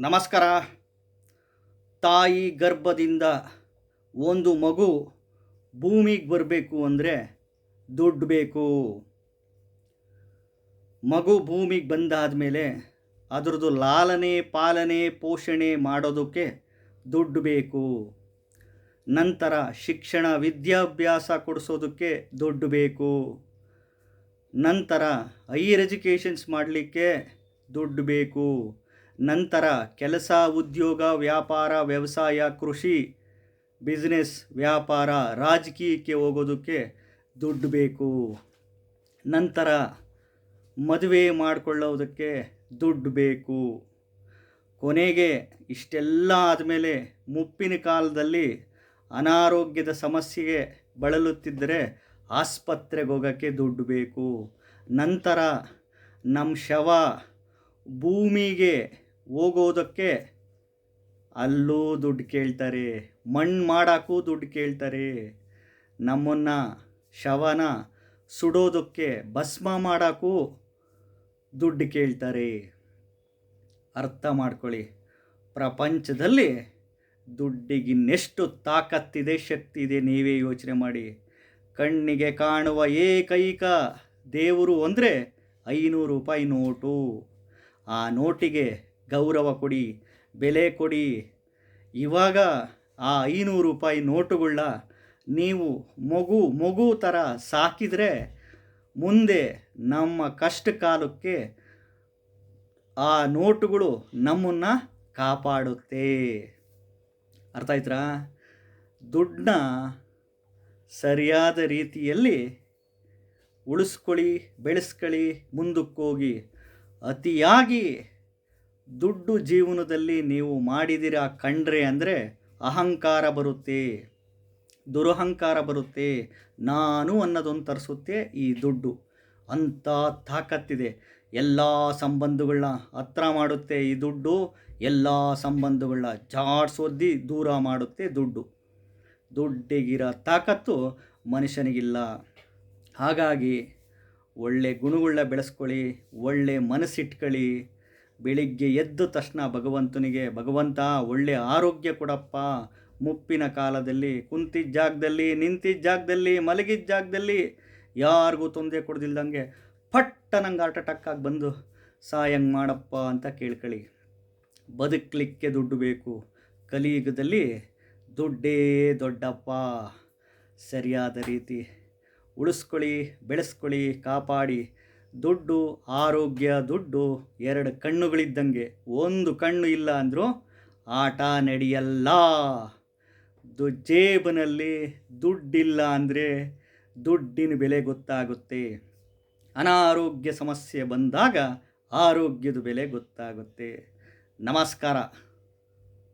ನಮಸ್ಕಾರ. ತಾಯಿ ಗರ್ಭದಿಂದ ಒಂದು ಮಗು ಭೂಮಿಗೆ ಬರಬೇಕು ಅಂದರೆ ದುಡ್ಡು ಬೇಕು. ಮಗು ಭೂಮಿಗೆ ಬಂದಾದ ಮೇಲೆ ಅದರದ್ದು ಲಾಲನೆ, ಪಾಲನೆ, ಪೋಷಣೆ ಮಾಡೋದಕ್ಕೆ ದುಡ್ಡು ಬೇಕು. ನಂತರ ಶಿಕ್ಷಣ, ವಿದ್ಯಾಭ್ಯಾಸ ಕೊಡಿಸೋದಕ್ಕೆ ದುಡ್ಡು ಬೇಕು. ನಂತರ ಹೈಯರ್ ಎಜುಕೇಷನ್ಸ್ ಮಾಡಲಿಕ್ಕೆ ದುಡ್ಡು ಬೇಕು. ನಂತರ ಕೆಲಸ, ಉದ್ಯೋಗ, ವ್ಯಾಪಾರ, ವ್ಯವಸಾಯ, ಕೃಷಿ ಬಿಸ್ನೆಸ್ ವ್ಯಾಪಾರ, ರಾಜಕೀಯಕ್ಕೆ ಹೋಗೋದಕ್ಕೆ ದುಡ್ಡು ಬೇಕು. ನಂತರ ಮದುವೆ ಮಾಡಿಕೊಳ್ಳೋದಕ್ಕೆ ದುಡ್ಡು ಬೇಕು. ಕೊನೆಗೆ ಇಷ್ಟೆಲ್ಲ ಆದಮೇಲೆ ಮುಪ್ಪಿನ ಕಾಲದಲ್ಲಿ ಅನಾರೋಗ್ಯದ ಸಮಸ್ಯೆಗೆ ಬಳಲುತ್ತಿದ್ದರೆ ಆಸ್ಪತ್ರೆಗೆ ಹೋಗೋಕ್ಕೆ ದುಡ್ಡು ಬೇಕು. ನಂತರ ನಮ್ಮ ಶವ ಭೂಮಿಗೆ ಹೋಗೋದಕ್ಕೆ ಅಲ್ಲೂ ದುಡ್ಡು ಕೇಳ್ತಾರೆ ಮಣ್ಣು ಮಾಡೋಕ್ಕೂ ದುಡ್ಡು ಕೇಳ್ತಾರೆ. ನಮ್ಮನ್ನು ಶವನ ಸುಡೋದಕ್ಕೆ ಭಸ್ಮ ಮಾಡೋಕ್ಕೂ ದುಡ್ಡು ಕೇಳ್ತಾರೆ. ಅರ್ಥ ಮಾಡ್ಕೊಳ್ಳಿ, ಪ್ರಪಂಚದಲ್ಲಿ ದುಡ್ಡಿಗಿನ್ನೆಷ್ಟು ತಾಕತ್ತಿದೆ, ಶಕ್ತಿ ಇದೆ ನೀವೇ ಯೋಚನೆ ಮಾಡಿ. ಕಣ್ಣಿಗೆ ಕಾಣುವ ಏಕೈಕ ದೇವರು ಅಂದರೆ ಐನೂರು ರೂಪಾಯಿ ನೋಟು. ಆ ನೋಟಿಗೆ ಗೌರವ ಕೊಡಿ, ಬೆಲೆ ಕೊಡಿ. ಇವಾಗ ಆ ಐನೂರು ರೂಪಾಯಿ ನೋಟುಗಳನ್ನ ನೀವು ಮಗು ಮಗು ಥರ ಸಾಕಿದರೆ ಮುಂದೆ ನಮ್ಮ ಕಷ್ಟ ಕಾಲಕ್ಕೆ ಆ ನೋಟುಗಳು ನಮ್ಮನ್ನು ಕಾಪಾಡುತ್ತೆ. ಅರ್ಥ ಆಯ್ತಾ ದುಡ್ಡನ್ನ ಸರಿಯಾದ ರೀತಿಯಲ್ಲಿ ಉಳಿಸ್ಕೊಳ್ಳಿ, ಬೆಳೆಸ್ಕೊಳ್ಳಿ, ಮುಂದಕ್ಕೋಗಿ ಅತಿಯಾಗಿ ದುಡ್ಡು ಜೀವನದಲ್ಲಿ ನೀವು ಮಾಡಿದಿರ ಕಂಡ್ರೆ ಅಂದರೆ ಅಹಂಕಾರ ಬರುತ್ತೆ. ದುರಹಂಕಾರ ಬರುತ್ತೆ. ನಾನು ಅನ್ನೋದೊಂದು ತರಿಸುತ್ತೆ ಈ ದುಡ್ಡು. ಅಂಥ ತಾಕತ್ತಿದೆ. ಎಲ್ಲ ಸಂಬಂಧಗಳನ್ನ ಹತ್ರ ಮಾಡುತ್ತೆ ಈ ದುಡ್ಡು. ಎಲ್ಲ ಸಂಬಂಧಗಳನ್ನ ಜಾಡ್ಸೋದ್ದಿ ದೂರ ಮಾಡುತ್ತೆ ದುಡ್ಡು. ದುಡ್ಡಿಗಿರೋ ತಾಕತ್ತು ಮನುಷ್ಯನಿಗಿಲ್ಲ. ಹಾಗಾಗಿ ಒಳ್ಳೆ ಗುಣಗಳನ್ನ ಬೆಳೆಸ್ಕೊಳ್ಳಿ, ಒಳ್ಳೆ ಮನಸ್ಸಿಟ್ಕೊಳ್ಳಿ. ಬೆಳಿಗ್ಗೆ ಎದ್ದ ತಕ್ಷಣ ಭಗವಂತನಿಗೆ, ಭಗವಂತ, ಒಳ್ಳೆ ಆರೋಗ್ಯ ಕೊಡಪ್ಪ. ಮುಪ್ಪಿನ ಕಾಲದಲ್ಲಿ ಕುಂತಿದ್ದ ಜಾಗದಲ್ಲಿ, ನಿಂತಿದ್ದ ಜಾಗದಲ್ಲಿ, ಮಲಗಿದ್ದ ಜಾಗದಲ್ಲಿ ಯಾರಿಗೂ ತೊಂದರೆ ಕೊಡ್ದಿಲ್ದಂಗೆ ಪಟ್ಟ ನಂಗೆ ಹಾರ್ಟ್ ಅಟ್ಯಾಕ್ ಆಗಿ ಬಂದು ಸಾಯಂಗ್ ಮಾಡಪ್ಪ? ಅಂತ ಕೇಳ್ಕೊಳ್ಳಿ ಬದುಕಲಿಕ್ಕೆ ದುಡ್ಡು ಬೇಕು. ಕಲಿಯುಗದಲ್ಲಿ ದುಡ್ಡೇ ದೊಡ್ಡಪ್ಪ. ಸರಿಯಾದ ರೀತಿ ಉಳಿಸ್ಕೊಳ್ಳಿ, ಬೆಳೆಸ್ಕೊಳ್ಳಿ, ಕಾಪಾಡಿ. ದುಡ್ಡು, ಆರೋಗ್ಯ, ದುಡ್ಡು, ಎರಡು ಕಣ್ಣುಗಳಿದ್ದಂಗೆ ಒಂದು ಕಣ್ಣು ಇಲ್ಲ ಅಂದರೂ ಆಟ ನಡೆಯಲ್ಲ. ದು ಜೇಬಿನಲ್ಲಿ ದುಡ್ಡಿಲ್ಲ ಅಂದರೆ ದುಡ್ಡಿನ ಬೆಲೆ ಗೊತ್ತಾಗುತ್ತೆ. ಅನಾರೋಗ್ಯ ಸಮಸ್ಯೆ ಬಂದಾಗ ಆರೋಗ್ಯದ ಬೆಲೆ ಗೊತ್ತಾಗುತ್ತೆ. ನಮಸ್ಕಾರ.